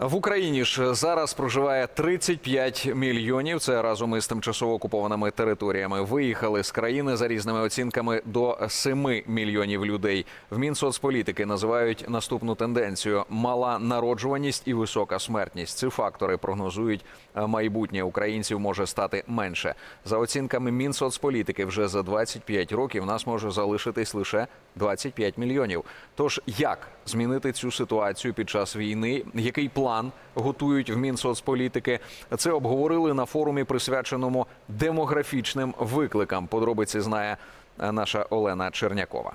В Україні ж зараз проживає 35 мільйонів. Це разом із тимчасово окупованими територіями. Виїхали з країни за різними оцінками до 7 мільйонів людей. В Мінсоцполітики називають наступну тенденцію: мала народжуваність і висока смертність. Ці фактори прогнозують е, майбутнє українців може стати менше. За оцінками Мінсоцполітики, вже за 25 років нас може залишитись лише 25 мільйонів. Тож як змінити цю ситуацію під час війни? Який план готують в Мінсоцполітики? Це обговорили на форумі, присвяченому демографічним викликам. Подробиці знає е, наша Олена Чернякова.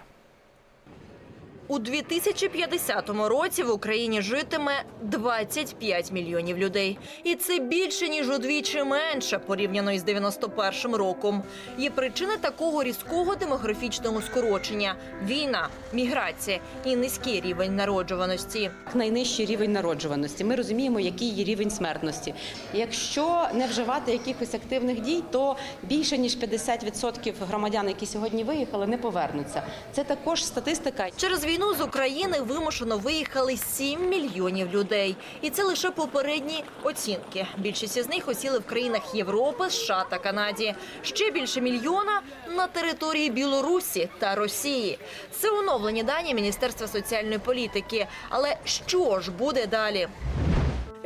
У 2050 році в Україні житиме 25 мільйонів людей. І це більше, ніж удвічі менше порівняно із 91 роком. Є причини такого різкого демографічного скорочення – війна, міграція і низький рівень народжуваності. найнижчий рівень народжуваності. Ми розуміємо, який є рівень смертності. Якщо не вживати якихось активних дій, то більше ніж 50% громадян, які сьогодні виїхали, не повернуться. Це також статистика. Через війну з України вимушено виїхали 7 мільйонів людей. І це лише попередні оцінки. Більшість із них осіли в країнах Європи, США та Канаді. Ще більше мільйона на території Білорусі та Росії. Це оновлені дані Міністерства соціальної політики. Але що ж буде далі?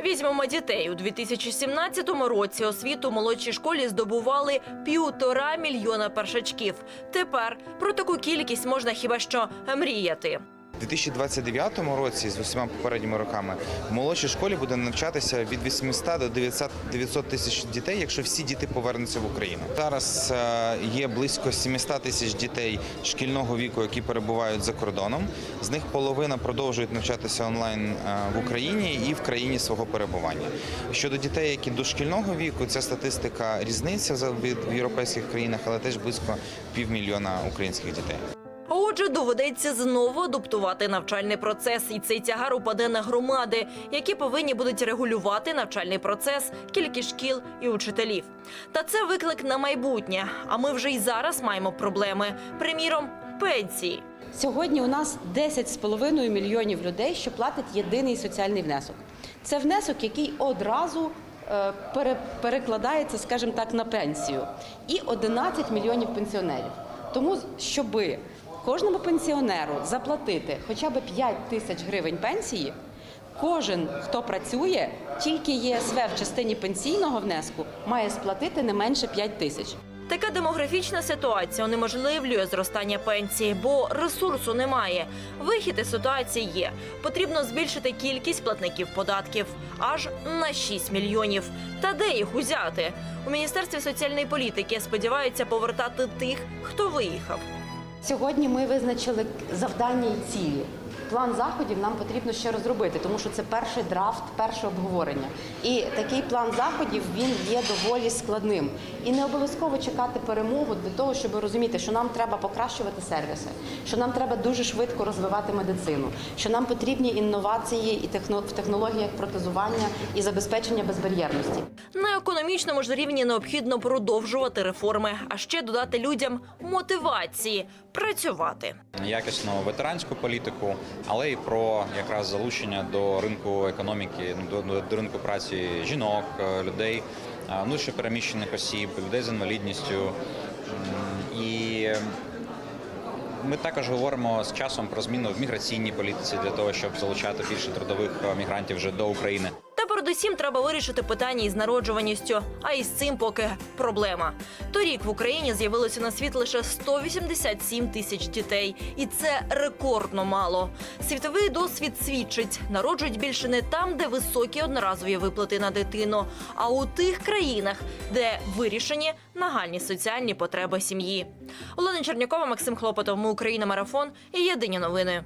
Візьмемо дітей у 2017 році. Освіту молодшій школі здобували півтора мільйона першачків. Тепер про таку кількість можна хіба що мріяти. У 2029 році з усіма попередніми роками в молодшій школі буде навчатися від 800 до 900 900 тисяч дітей, якщо всі діти повернуться в Україну. Зараз е, є близько 700 тисяч дітей шкільного віку, які перебувають за кордоном. З них половина продовжують навчатися онлайн е, в Україні і в країні свого перебування. Щодо дітей, які дошкільного віку, ця статистика різниця в європейських країнах, але теж близько півмільйона українських дітей. Отже, доведеться знову адаптувати навчальний процес, і цей тягар упаде на громади, які повинні будуть регулювати навчальний процес, кількість шкіл і учителів. Та це виклик на майбутнє. А ми вже й зараз маємо проблеми. Приміром, пенсії. Сьогодні у нас 10,5 мільйонів людей, що платять єдиний соціальний внесок. Це внесок, який одразу е, пере- перекладається, скажімо так, на пенсію, і 11 мільйонів пенсіонерів. Тому, щоби кожному пенсіонеру заплатити хоча б 5 тисяч гривень пенсії, кожен, хто працює, тільки ЄСВ в частині пенсійного внеску має сплатити не менше 5 тисяч. Така демографічна ситуація унеможливлює зростання пенсії, бо ресурсу немає. Вихід із ситуації є. Потрібно збільшити кількість платників податків аж на 6 мільйонів. Та де їх узяти? У міністерстві соціальної політики сподіваються повертати тих, хто виїхав. Сьогодні ми визначили завдання і цілі. План заходів нам потрібно ще розробити, тому що це перший драфт, перше обговорення. І такий план заходів він є доволі складним. І не обов'язково чекати перемогу для того, щоб розуміти, що нам треба покращувати сервіси, що нам треба дуже швидко розвивати медицину, що нам потрібні інновації і техно- в технологіях протезування і забезпечення безбар'єрності. На економічному ж рівні необхідно продовжувати реформи, а ще додати людям мотивації працювати. якісну ветеранську політику, але й про якраз залучення до ринку економіки, до, до- ринку праці жінок, е, людей, внутрішньо переміщених осіб, людей з інвалідністю. І ми також говоримо з часом про зміну в міграційній політиці для того, щоб залучати більше трудових е, мігрантів вже до України. Передусім треба вирішити питання із народжуваністю, а із цим поки проблема. Торік в Україні з'явилося на світ лише 187 тисяч дітей, і це рекордно мало. Світовий досвід свідчить, народжують більше не там, де високі одноразові виплати на дитину, а у тих країнах, де вирішені нагальні соціальні потреби сім'ї. Олена Чернякова, Максим Хлопотов, Ми Україна, марафон і єдині новини.